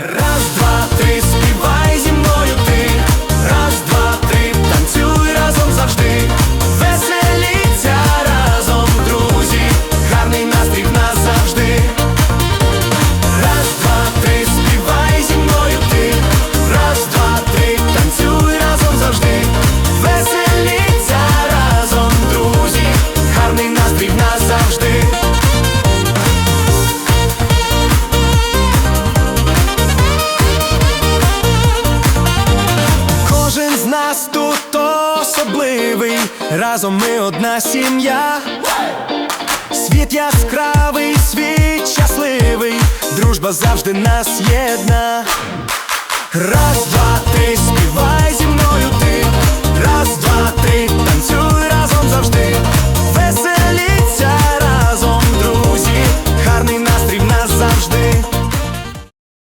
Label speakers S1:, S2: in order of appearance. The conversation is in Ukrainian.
S1: Раз, два. особливий, разом ми одна сім'я, світ яскравий, світ щасливий, дружба завжди нас єдна. Раз, два, три, сто